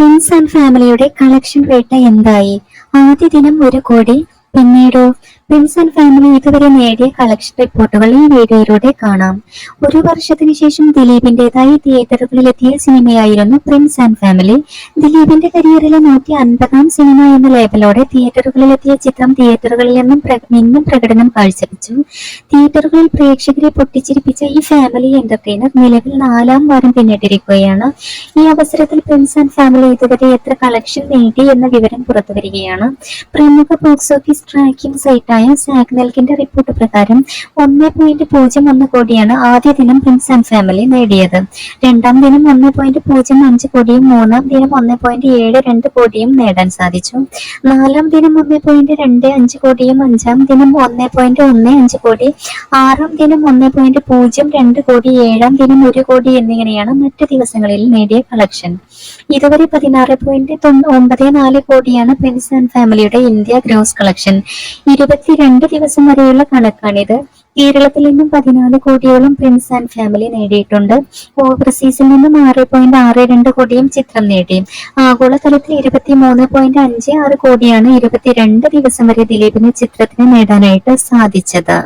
Prince and ഫാമിലിയുടെ collection വേട്ട എന്തായി? ആദ്യ ദിനം ഒരു കോടി. പിന്നീടോ? പ്രിൻസ് ആൻഡ് ഫാമിലി ഇതുവരെ നേടിയ കളക്ഷൻ റിപ്പോർട്ടുകൾ ഈ വീഡിയോയിലൂടെ കാണാം. ഒരു വർഷത്തിന് ശേഷം ദിലീപിന്റേതായി തിയേറ്ററുകളിലെത്തിയ സിനിമയായിരുന്നു പ്രിൻസ് ആൻഡ് ഫാമിലി ദിലീപിന്റെ കരിയറിലെ നൂറ്റി അൻപതാം സിനിമ എന്ന ലേബലോടെ തിയേറ്ററുകളിലെത്തിയ ചിത്രം തിയേറ്ററുകളിൽ നിന്നും ഇന്നും പ്രകടനം കാഴ്ചവെച്ചു. തിയേറ്ററുകളിൽ പ്രേക്ഷകരെ പൊട്ടിച്ചിരിപ്പിച്ച ഈ ഫാമിലി എന്റർടൈനർ നിലവിൽ നാലാം വാരം പിന്നിട്ടിരിക്കുകയാണ്. ഈ അവസരത്തിൽ പ്രിൻസ് ആൻഡ് ഫാമിലി ഇതുവരെ എത്ര കളക്ഷൻ നേടി എന്ന വിവരം പുറത്തുവരികയാണ്. പ്രമുഖ ബോക്സ് ഓഫീസ് ട്രാക്കിംഗ് സൈറ്റായ സാഗ്നൽക്കിന്റെ റിപ്പോർട്ട് പ്രകാരം ഒന്ന് പോയിന്റ് പൂജ്യം ഒന്ന് കോടിയാണ് ആദ്യ ദിനം പ്രിൻസ് ആൻഡ് ഫാമിലി നേടിയത്. രണ്ടാം ദിനം ഒന്ന് പോയിന്റ് പൂജ്യം അഞ്ച് കോടിയും മൂന്നാം ദിനം ഒന്ന് പോയിന്റ് ഏഴ് രണ്ട് കോടിയും നേടാൻ സാധിച്ചു. നാലാം ദിനം ഒന്ന് പോയിന്റ് രണ്ട് അഞ്ച് കോടിയും അഞ്ചാം ദിനം ഒന്ന് പോയിന്റ് ഒന്ന് അഞ്ച് കോടി ആറാം ദിനം ഒന്ന് പോയിന്റ് പൂജ്യം രണ്ട് കോടി ഏഴാം ദിനം ഒരു കോടി എന്നിങ്ങനെയാണ് മറ്റ് ദിവസങ്ങളിൽ നേടിയ കളക്ഷൻ ഇതുവരെ പതിനാറ് പോയിന്റ് ഒമ്പത് നാല് കോടിയാണ് പ്രിൻസ് ആൻഡ് ഫാമിലിയുടെ ഇന്ത്യ ഗ്രോസ് കളക്ഷൻ ഇരുപത്തിരണ്ട് ദിവസം വരെയുള്ള കണക്കാണിത്. കേരളത്തിൽ നിന്നും പതിനാല് കോടിയോളം പ്രിൻസ് ആൻഡ് ഫാമിലി നേടിയിട്ടുണ്ട്. ഓവർസീസിൽ നിന്നും ആറ് പോയിന്റ് ആറ് രണ്ട് കോടിയും ചിത്രം നേടി. ആഗോളതലത്തിൽ ഇരുപത്തി മൂന്ന് പോയിന്റ് അഞ്ച് ആറ് കോടിയാണ് ഇരുപത്തിരണ്ട് ദിവസം വരെ ദിലീപിന് ചിത്രത്തിന് നേടാനായിട്ട് സാധിച്ചത്.